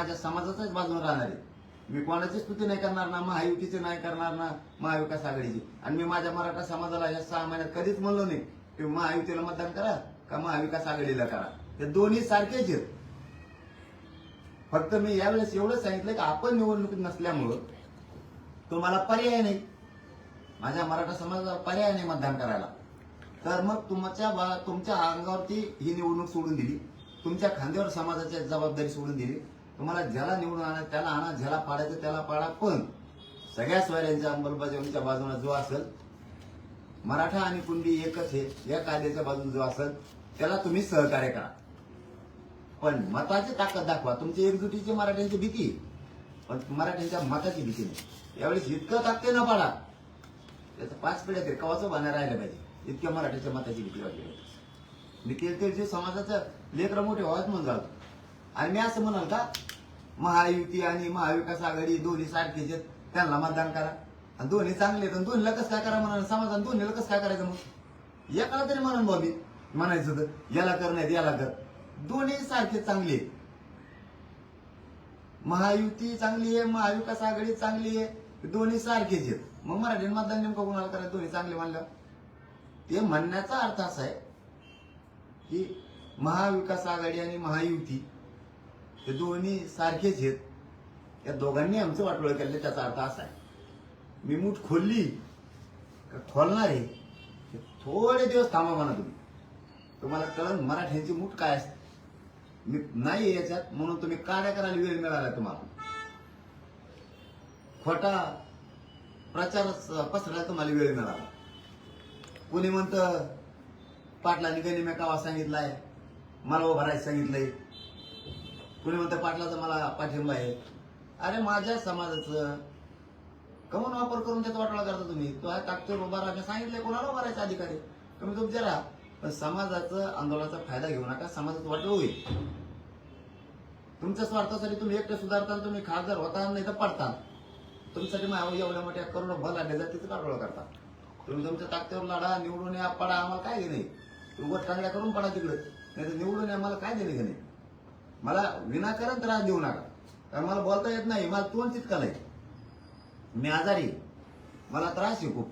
माझ्या समाजाच्याच बाजून राहणार. आहे मी कोणाची स्तुती नाही करणार ना महायुतीची नाही करणार ना महाविकास आघाडीची. आणि मी माझ्या मराठा समाजाला या सहा महिन्यात कधीच म्हणलो नाही की महायुतीला मतदान करा का महाविकास आघाडीला करा. हे दोन्ही सारखेच आहेत. फक्त मी यावेळेस एवढंच सांगितलं की आपण निवडणुकीत नसल्यामुळं तुम्हाला पर्याय नाही. माझ्या मराठा समाजाला पर्याय नाही मतदान करायला. तर मग तुमच्या बा- तुमच्या अंगावरती ही निवडणूक सोडून दिली. तुमच्या खांद्यावर समाजाची जबाबदारी सोडून दिली. तुम्हाला ज्याला निवडून आणा त्याला आणा ज्याला पाडायचं त्याला पाडा पण सगळ्या सोयऱ्यांच्या अंमलबजावणीच्या बाजूने जो असेल मराठा आणि कुंडी एकच आहे या कायद्याच्या बाजूने जो असेल त्याला तुम्ही सहकार्य करा. पण मताची ताकद दाखवा. तुमची एकजुटीची मराठ्यांची भीती पण मराठ्यांच्या मताची भीती नाही. यावेळेस इतकं ताकते न पाडा. त्याचं पाच पिढ्या ते कवाचं बाहेर राहिलं पाहिजे. इतक्या मराठ्याच्या मताची भीती वाटली पाहिजे. मी ते ते जे समाजाचं लेकर मोठे व्हावत म्हणून जातो आणि मी असं म्हणाल का महायुती आणि महाविकास आघाडी दोन्ही सारखेच आहेत. त्यांना मतदान करा. आणि दोन्ही चांगले आहेत. आणि दोन्हीला कसं काय करा म्हणाल? समाजाने दोन्हीला कसं काय करायचं मग? एकाला तरी म्हणून बॉबी म्हणायचं तर याला कर नाही याला कर. दोन्ही सारखे चांगले आहेत. महायुती चांगली आहे महाविकास आघाडी चांगली आहे दोन्ही सारखेच आहेत. मग मराठी मतदान नेमकं कोणाला करायचं? दोन्ही चांगले मानलं ते म्हणण्याचा अर्थ असा आहे की महाविकास आघाडी आणि महायुती हे दोन्ही सारखेच आहेत. या दोघांनी आमचं वाटोळ केलं त्याचा अर्थ असा आहे. मी मूठ खोलली का खोलणार आहे? हे थोडे दिवस थांबा म्हणा तुम्ही. तुम्हाला कळण मराठ्यांची मूठ काय असते? मी नाही याच्यात म्हणून तुम्ही कार्य करायला वेळ मिळाला तुम्हाला. खोटा प्रचार पसरायला तुम्हाला वेळ मिळाला. कोणी म्हणतं पाटलांनी गनिम्या कावा सांगितलाय मला उभं राहायचं सांगितलंय. कोणी म्हणतं पाटलाचा मला पाठिंबा आहे. अरे माझ्या समाजाचं. कमन वापर करून त्याचा वाटोळा करता तुम्ही. तो आहे ताकदीवर बाबा राजा मी सांगितलंय कोणाला मारायचा अधिकारी? तुम्ही तुमचे राहा पण समाजाचं आंदोलनाचा फायदा घेऊ नका समाजात वाटलं होईल. तुमच्या स्वार्थासाठी तुम्ही एकटे सुधारता तुम्ही खासदार होता नाही तर पडता. तुमच्यासाठी मग एवढ्या मोठ्या करोड भल आणले जाते तिचं काढोळ करता. तुम्ही तुमच्या ताकदीवर लढा निवडून या पडा आम्हाला काय घेणे? उगत टांगड्या करून पडा तिकडे. नाही तर निवडून आम्हाला काय देणे नाही मला विनाकारण त्रास देऊ नका. कारण मला बोलता येत नाही. मला तोंड चितका मी आजारी मला त्रास आहे खूप.